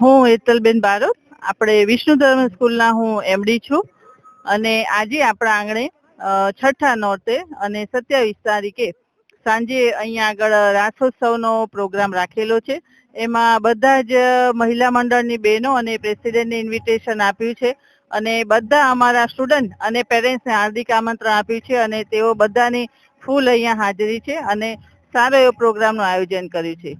હું હેતલબેન બારોટ. આપણે વિષ્ણુ ધર્મ સ્કૂલના હું એમડી છું. અને આજે આપણા આંગણે છઠ્ઠા નોરતે અને સત્યાવીસ તારીખે સાંજે અહીંયા આગળ રાસોત્સવનો પ્રોગ્રામ રાખેલો છે. એમાં બધા જ મહિલા મંડળની બહેનો અને પ્રેસિડેન્ટને ઇન્વિટેશન આપ્યું છે. અને બધા અમારા સ્ટુડન્ટ અને પેરેન્ટ્સને હાર્દિક આમંત્રણ આપ્યું છે અને તેઓ બધાની ફૂલ અહીંયા હાજરી છે અને સારો એવો પ્રોગ્રામનું આયોજન કર્યું છે.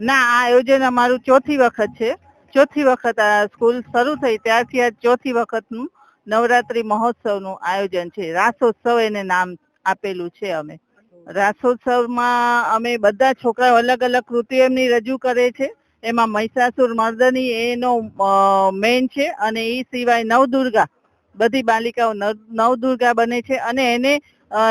ના, આ આયોજન અમારું ચોથી વખત છે. ચોથી વખત આ સ્કૂલ શરૂ થઈ ત્યારથી આ ચોથી વખતનું નવરાત્રી મહોત્સવનું આયોજન છે. રાસોત્સવ એને નામ આપેલું છે અમે. રાસોત્સવમાં અમે બધા છોકરાઓ અલગ અલગ કૃતિઓ એમની રજૂ કરે છે. એમાં મહિષાસુર મર્દની એનો મેન છે અને એ સિવાય નવદુર્ગા. બધી બાલિકાઓ નવદુર્ગા બને છે અને એને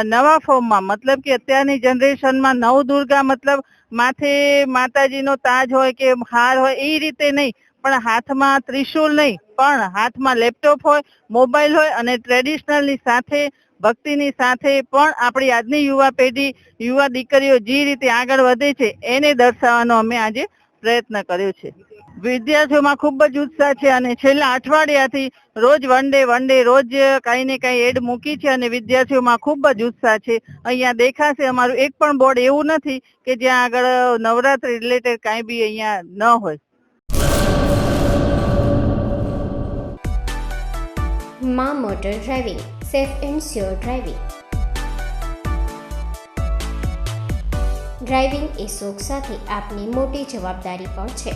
નવા ફોર્મમાં. મતલબ કે અત્યારની જનરેશનમાં નવ દુર્ગા મતલબ માથે માતાજીનો તાજ હોય કે હાર હોય એ રીતે નહીં. પણ હાથમાં ત્રિશુલ નહીં. પણ હાથમાં લેપટોપ હોય, મોબાઈલ હોય અને ટ્રેડિશનલની સાથે, ભક્તિની સાથે પણ આપણી આજની યુવા પેઢી, યુવા દીકરીઓ જે રીતે આગળ વધે છે, એને દર્શાવવાનો અમે આજે પ્રયત્ન કર્યો છે. વિદ્યાર્થીઓમાં ખૂબ જ ઉત્સાહ છે અને છેલ્લા અઠવાડિયાથી રોજ વન ડે વન ડે રોજ કાંઈ ને કાંઈ એડ મૂકી છે અને વિદ્યાર્થીઓમાં ખૂબ જ ઉત્સાહ છે. અહીંયા દેખાશે અમારું એક પણ બોર્ડ એવું નથી કે જ્યાં આગળ નવરાત્રી રિલેટેડ કાંઈ બી અહીંયા ન હોય. મા motor driving, safe and sure driving. Driving એ શોખ સાથે આપની મોટી જવાબદારી પણ છે.